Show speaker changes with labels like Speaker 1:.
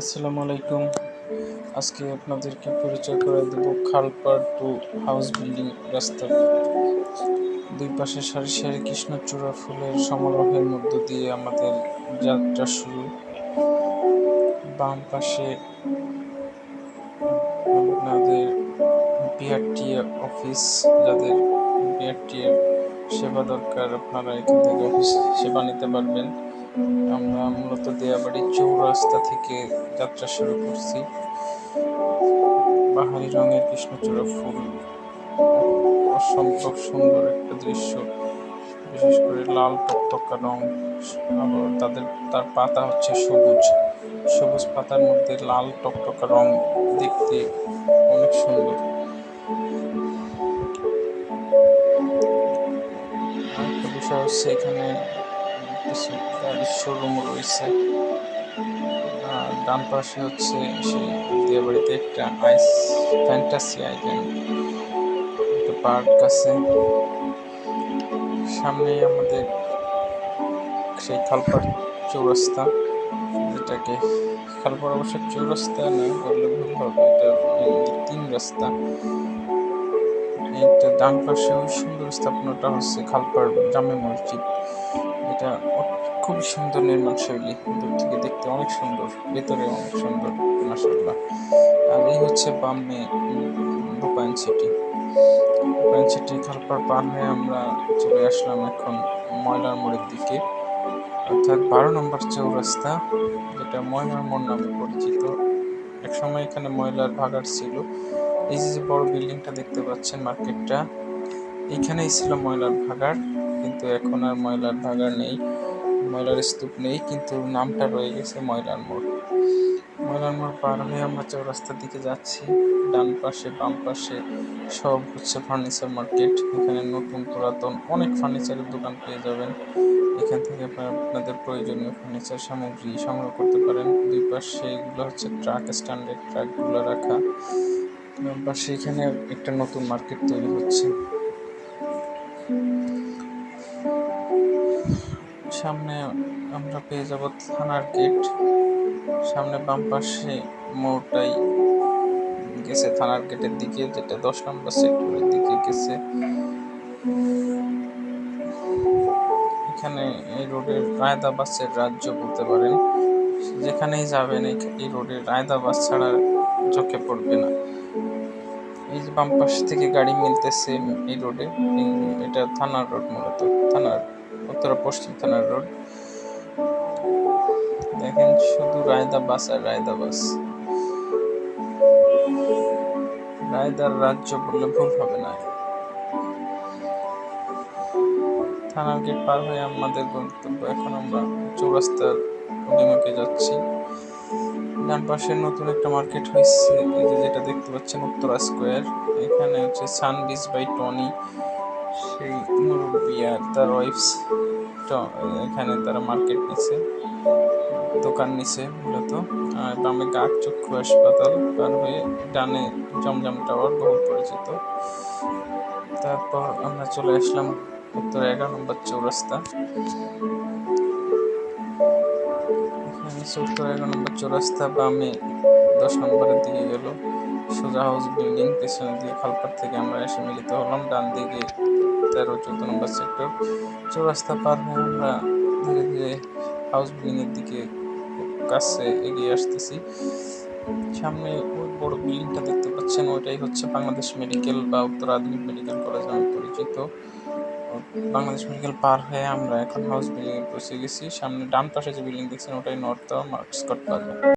Speaker 1: আসসালামু আলাইকুম। আজকে আপনাদেরকে পরিচয় করে দেব খালপাড় টু হাউস বিল্ডিং রাস্তা দুই পাশে সারি সারি কৃষ্ণচূড়া ফুলের সমারোহের মধ্য দিয়ে আমাদের যাত্রা শুরু। বাম পাশে আপনাদের বিআরটি অফিস, যাদের বিআরটি এর সেবা দরকার, আপনারা এখান থেকে অফিস সেবা নিতে পারবেন। আমরা মূলত দেয়াবাড়ি চৌরাস্তা থেকে যাত্রা শুরু করছি। পাহাড়ি রঙের কৃষ্ণচূড়া ফুল। অসম্ভব সুন্দর একটা দৃশ্য। বিশেষ করে লাল টকটকা রং। আবার তাদের, তার পাতা হচ্ছে সবুজ। সবুজ পাতার মধ্যে লাল টকটকা রং দেখতে অনেক সুন্দর। বিষয় হচ্ছে এখানে কিছু গাড়ির শোরুম রয়েছে। আর ডান পাশে হচ্ছে সেই দিয়াবাড়িতে একটা আইস ফ্যান্টাসি আইল্যান্ড একটা পার্ক আছে। সামনেই আমাদের সেই খালপাড় চৌরাস্তা, যেটাকে খালপাড় অবশ্য চৌরাস্তা না, বললে ভুল হবে, এটা তিন রাস্তা। এটা ডান পাশে সুন্দর স্থাপনাটা হচ্ছে খালপাড় জামে মসজিদ। এটা খুবই সুন্দর নির্মাণ শৈলী দূর থেকে দেখতে অনেক সুন্দর ভেতরে অনেক সুন্দর মাসাল্লাহ আর এই হচ্ছে বামে রূপায়ণ সিটি। রূপায়ণ সিটি খালপাড় পার হয়ে আমরা চলে আসলাম এখন ময়লার মোড়ের দিকে। অর্থাৎ বারো নম্বর চৌরাস্তা, যেটা ময়লার মোড় নামে পরিচিত। একসময় এখানে ময়লার ভাগার ছিল। এই যে বড় বিল্ডিংটা দেখতে পাচ্ছেন মার্কেটটা এইখানেই ছিল ময়লার ভাগার কিন্তু এখন আর ময়লার ভাগার নেই, ময়লার স্তূপ নেই, কিন্তু নামটা রয়ে গেছে ময়লার মোড়। ময়লার মোড় পার হয়ে আমরা চৌরাস্তার দিকে যাচ্ছি। ডান পাশে, বাম পাশে সব হচ্ছে ফার্নিচার মার্কেট। এখানে নতুন পুরাতন অনেক ফার্নিচারের দোকান পেয়ে যাবেন। এখান থেকে আপনাদের প্রয়োজনীয় ফার্নিচার সামগ্রী সংগ্রহ করতে পারেন। দুই পাশে এগুলো হচ্ছে ট্রাক স্ট্যান্ডার্ড ট্রাকগুলো রাখা। পাশে এখানে একটা নতুন মার্কেট তৈরি হচ্ছে। সামনে আমরা পেয়ে যাব থানার গেট। সামনে বাম পাশে মোড়টাই গেছে থানার গেটের দিকে, যেটা দশ নম্বর সেক্টরের দিকে গেছে। এখানে এই রোডের রায়দা বাসের রাজ্য বলতে পারেন। যেখানেই যাবেন এই রোডের রায়দা বাস ছাড়া চোখে পড়বে না। এই যে বাম পাশ থেকে গাড়ি মিলতেছে এই রোডে এটা থানার রোড মূলত, থানার উত্তরা পশ্চিম থানার রোড। দেখেন শুধু রায়দা বাস আর রায়দা বাস। রায়দার রাজ্য বললে ভুল হবে না। থানার গেট পার হয়ে আমাদের গন্তব্য। এখন আমরা চৌরাস্তার অভিমুখে যাচ্ছি। ডান পাশে নতুন একটা মার্কেট হয়েছে। যেটা দেখতে পাচ্ছেন, উত্তরা স্কোয়ার। এখানে হচ্ছে সান বিচ বাই টনি। সেই মুরব্বী আর তার ওয়াইফস এখানে তারা মার্কেট নিছে, দোকান নিছে মূলত। আর বামে গাক চক্ষু হাসপাতাল পার হয়ে ডানে জমজম টাওয়ার বহু পরিচিত। তারপর আমরা চলে আসলাম উত্তর এগারো নম্বর চৌরাস্তা। উত্তর এগারো নম্বর চৌরাস্তা, বামে দশ নম্বরের দিকে গেল। সোজা হাউস বিল্ডিং পেছন দিয়ে খালপাট থেকে আমরা এসে মিলিত হলাম। ডান দিকে তেরো, চোদ্দ নম্বর সেক্টর চৌরাস্তা পার হয়ে আমরা ধীরে ধীরে হাউস বিল্ডিংয়ের দিকে কাছে এগিয়ে আসতেছি। সামনে ওই বড় বিল্ডিংটা দেখতে পাচ্ছেন, ওইটাই হচ্ছে বাংলাদেশ মেডিকেল বা উত্তর আধুনিক মেডিকেল কলেজ নামে পরিচিত। বাংলাদেশ মেডিকেল পার হয়ে আমরা এখন হাউস বিল্ডিং এ পৌঁছে গেছি। সামনে ডান পাশে যে বিল্ডিং দেখছেন, ওটাই নর্থ মার্কস প্লাজা